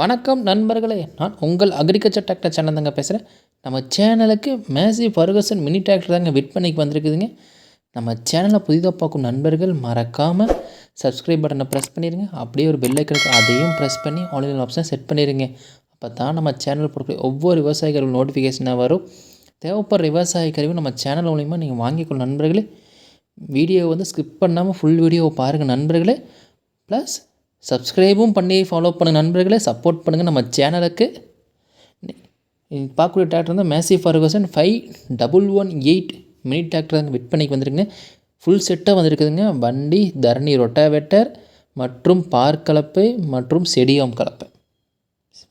வணக்கம் நண்பர்களே நான் உங்கள் அக்ரிகல்ச்சர் டாக்டர் சேனல் தாங்க பேசுகிறேன் நம்ம சேனலுக்கு மேசி ஃபர்கசன் மினி டிராக்டர் தாங்க விற்பனைக்கு வந்திருக்குதுங்க. நம்ம சேனலை புதிதாக பார்க்கும் நண்பர்கள் மறக்காமல் சப்ஸ்கிரைப் பட்டனை ப்ரெஸ் பண்ணிடுங்க அப்படியே ஒரு பெல் ஐக்கனுக்கு அதையும் ப்ரெஸ் பண்ணி ஆன்லைன் ஆப்ஷன் செட் பண்ணிடுங்க அப்போ தான் நம்ம சேனல் போடக்கூடிய ஒவ்வொரு விவசாயிகள் நோட்டிஃபிகேஷனாக வரும். தேவைப்படுற விவசாய கருவி நம்ம சேனல் மூலிமா நீங்கள் வாங்கிக்கொள்ளும் நண்பர்களே. வீடியோ வந்து ஸ்கிப் பண்ணாமல் ஃபுல் வீடியோவை பாருங்கள் நண்பர்களே. ப்ளஸ் சப்ஸ்கிரைபும் பண்ணி ஃபாலோ பண்ணுங்கள் நண்பர்களே. சப்போர்ட் பண்ணுங்கள் நம்ம சேனலுக்கு பார்க்கக்கூடிய டிராக்டர் வந்து Massey Ferguson five double one eight mini tractor விற்பனைக்கு வந்திருக்குங்க. ஃபுல் செட்டாக வந்திருக்குதுங்க. வண்டி தரணி ரொட்டாவேட்டர் மற்றும் பார் கலப்பை மற்றும் செடியாம் கலப்பை.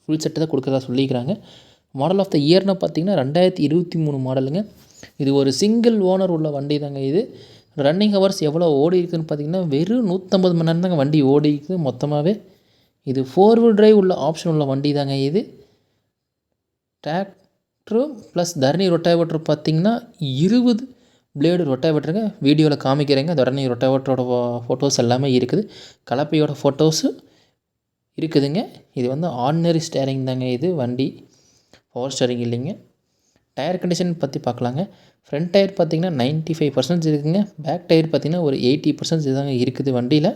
ஃபுல் செட்டு தான் கொடுக்குறதா சொல்லிக்கிறாங்க. மாடல் ஆஃப் த இயர்னு பார்த்தீங்கன்னா ரெண்டாயிரத்தி இருபத்தி மூணு மாடலுங்க இது ஒரு சிங்கிள் ஓனர் உள்ள வண்டி தாங்க இது. ரன்னிங் ஹவர்ஸ் எவ்வளோ ஓடி இருக்குதுன்னு பார்த்தீங்கன்னா வெறும் நூற்றம்பது மணி நேரம் தாங்க வண்டி ஓடி இருக்குது மொத்தமாகவே இது ஃபோர் வீல் டிரைவ் உள்ள ஆப்ஷன் உள்ள வண்டி தாங்க இது. டிராக்டரும் ப்ளஸ் தரணி ரொட்டாவேட்டர் பார்த்தீங்கன்னா இருபது பிளேடு ரொட்டாவேட்டருங்க வீடியோவில் காமிக்கிறேங்க. தரணி ரொட்டாவேட்டரோட ஃபோட்டோஸ் எல்லாமே இருக்குது. கலப்பையோட ஃபோட்டோஸு இருக்குதுங்க. இது வந்து ஆர்டினரி ஸ்டேரிங் தாங்க இது வண்டி. பவர் ஸ்டேரிங் இல்லைங்க. டயர் கண்டிஷன் பற்றி பார்க்கலாங்க ஃப்ரண்ட் டயர் பார்த்திங்கன்னா நைன்ட்டி ஃபைவ் பர்சன்டேஜ் இருக்குதுங்க பேக் டயர் பார்த்திங்கன்னா ஒரு எயிட்டி பர்சன்டேஜ் தாங்க இருக்குது வண்டியில்.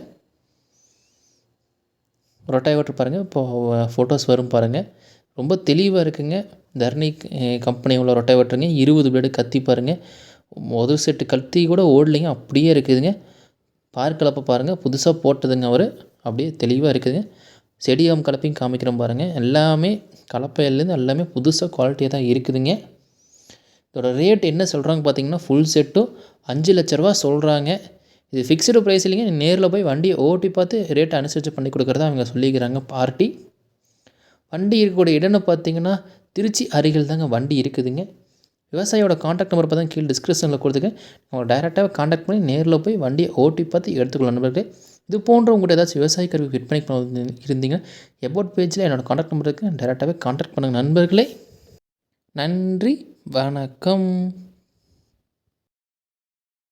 ரொட்டாவேட்டர் பாருங்கள் இப்போது ஃபோட்டோஸ் வரும் பாருங்கள் ரொம்ப தெளிவாக இருக்குங்க. தர்ணி கம்பெனி உள்ள ரொட்டாவேட்டருங்க இருபது பிளேடு கத்தி பாருங்கள் முதல் செட்டு கத்தி கூட ஓடலைங்க. அப்படியே இருக்குதுங்க. பார்க் கலப்பை பாருங்கள் புதுசாக போட்டதுங்க அவர். அப்படியே தெளிவாக இருக்குதுங்க. செடியாம் கலப்பையும் காமிக்கிறோம் பாருங்கள் எல்லாமே கலப்பையிலேருந்து எல்லாமே புதுசாக குவாலிட்டியாக தான் இருக்குதுங்க. இதோட ரேட் என்ன சொல்கிறாங்க பார்த்தீங்கன்னா ஃபுல் செட்டும் அஞ்சு லட்ச ரூபா சொல்கிறாங்க இது ஃபிக்ஸ்டு ப்ரைஸ் இல்லைங்க நேரில் போய் வண்டியை ஓட்டி பார்த்து ரேட்டை அனுசரித்து பண்ணி கொடுக்குறதா அவங்க சொல்லிக்கிறாங்க பார்ட்டி வண்டி இருக்கக்கூடிய இடம்னு பார்த்தீங்கன்னா திருச்சி அருகில் தாங்க வண்டி இருக்குதுங்க. விவசாயியோட காண்டாக்ட் நம்பர் பார்த்தா கீழே டிஸ்கிரிப்ஷனில் கொடுத்துங்க அவங்க டைரெக்டாக காண்டாக்ட் பண்ணி நேரில் போய் வண்டியை ஓட்டி பார்த்து எடுத்துக்கலாம் நண்பர்களே. இது போன்ற உங்கள்கிட்ட ஏதாச்சும் விவசாய கருவி விற்பனை பண்ண இருந்தீங்கன்னா எபோட் பேஜில் என்னோடய காண்டாக்ட் நம்பருக்கு டைரெக்டாகவே காண்டாக்ட் பண்ணுங்கள் நண்பர்களே. நன்றி. வணக்கம்.